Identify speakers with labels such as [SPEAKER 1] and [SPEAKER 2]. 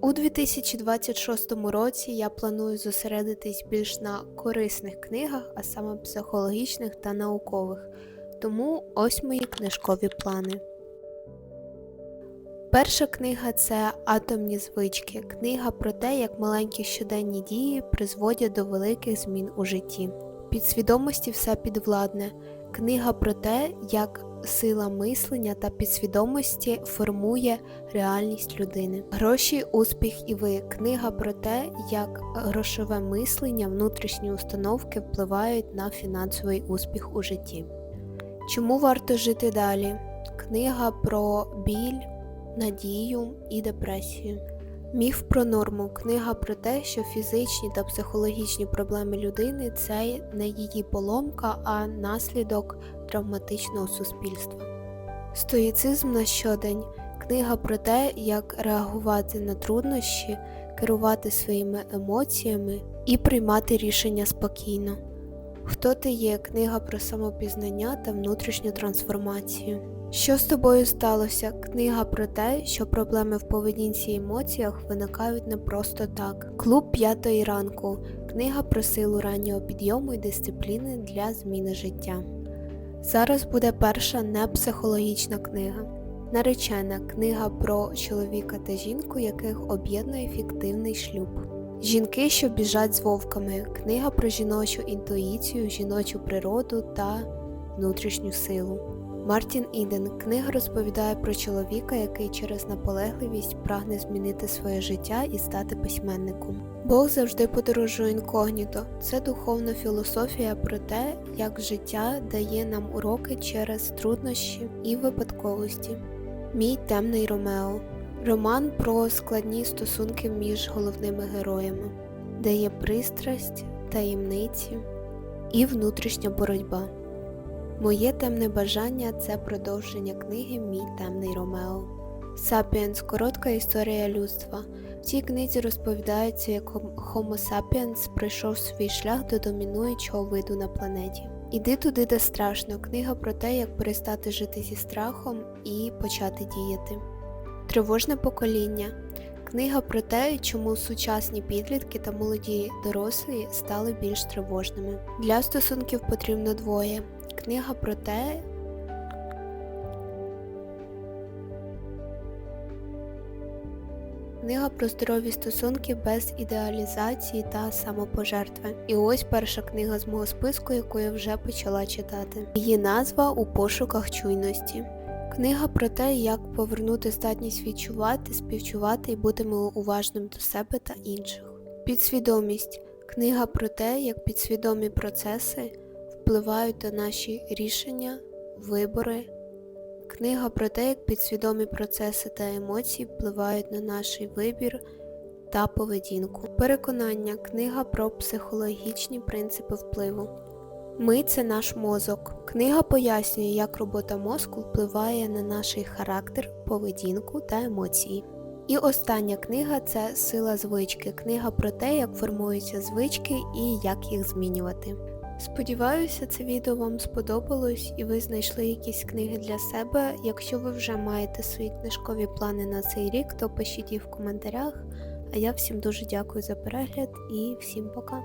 [SPEAKER 1] У 2026 році я планую зосередитись більш на корисних книгах, а саме психологічних та наукових. Тому ось мої книжкові плани. Перша книга це Атомні звички. Книга про те, як маленькі щоденні дії призводять до великих змін у житті. Підсвідомості все підвладне. Книга про те, як сила мислення та підсвідомості формує реальність людини. Гроші, успіх і ви. Книга про те, як грошове мислення, внутрішні установки впливають на фінансовий успіх у житті. Чому варто жити далі? Книга про біль, надію і депресію. Міф про норму. Книга про те, що фізичні та психологічні проблеми людини це не її поломка, а наслідок травматичного суспільства. Стоїцизм на щодень. Книга про те, як реагувати на труднощі, керувати своїми емоціями і приймати рішення спокійно. Хто ти є? Книга про самопізнання та внутрішню трансформацію. Що з тобою сталося? Книга про те, що проблеми в поведінці і емоціях виникають не просто так. Клуб п'ятої ранку. Книга про силу раннього підйому і дисципліни для зміни життя. Зараз буде перша непсихологічна книга. Наречена книга про чоловіка та жінку, яких об'єднує фіктивний шлюб. Жінки, що біжать з вовками. Книга про жіночу інтуїцію, жіночу природу та внутрішню силу. Мартін Іден. Книга розповідає про чоловіка, який через наполегливість прагне змінити своє життя і стати письменником. Бог завжди подорожує інкогніто. Це духовна філософія про те, як життя дає нам уроки через труднощі і випадковості. Мій темний Ромео. Роман про складні стосунки між головними героями, де є пристрасть, таємниці і внутрішня боротьба. Моє темне бажання це продовження книги Мій темний Ромео. Сапіенс коротка історія людства. В цій книзі розповідається, як Homo sapiens пройшов свій шлях до домінуючого виду на планеті. Іди туди, де страшно. Книга про те, як перестати жити зі страхом і почати діяти. Тривожне покоління. Книга про те, чому сучасні підлітки та молоді дорослі стали більш тривожними. Для стосунків потрібно двоє. Книга про те, Книга про здорові стосунки без ідеалізації та самопожертви. І ось перша книга з мого списку, яку я вже почала читати. Її назва у пошуках чуйності. Книга про те, як повернути здатність відчувати, співчувати і бути уважним до себе та інших. Підсвідомість. Книга про те, як підсвідомі процеси впливають на наші рішення, вибори. Книга про те, як підсвідомі процеси та емоції впливають на наш вибір та поведінку. Переконання. Книга про психологічні принципи впливу. Ми це наш мозок. Книга пояснює, як робота мозку впливає на наш характер, поведінку та емоції. І остання книга це Сила звички. Книга про те, як формуються звички і як їх змінювати. Сподіваюся, це відео вам сподобалось і ви знайшли якісь книги для себе. Якщо ви вже маєте свої книжкові плани на цей рік, то пишіть їх в коментарях. А я всім дуже дякую за перегляд і всім пока!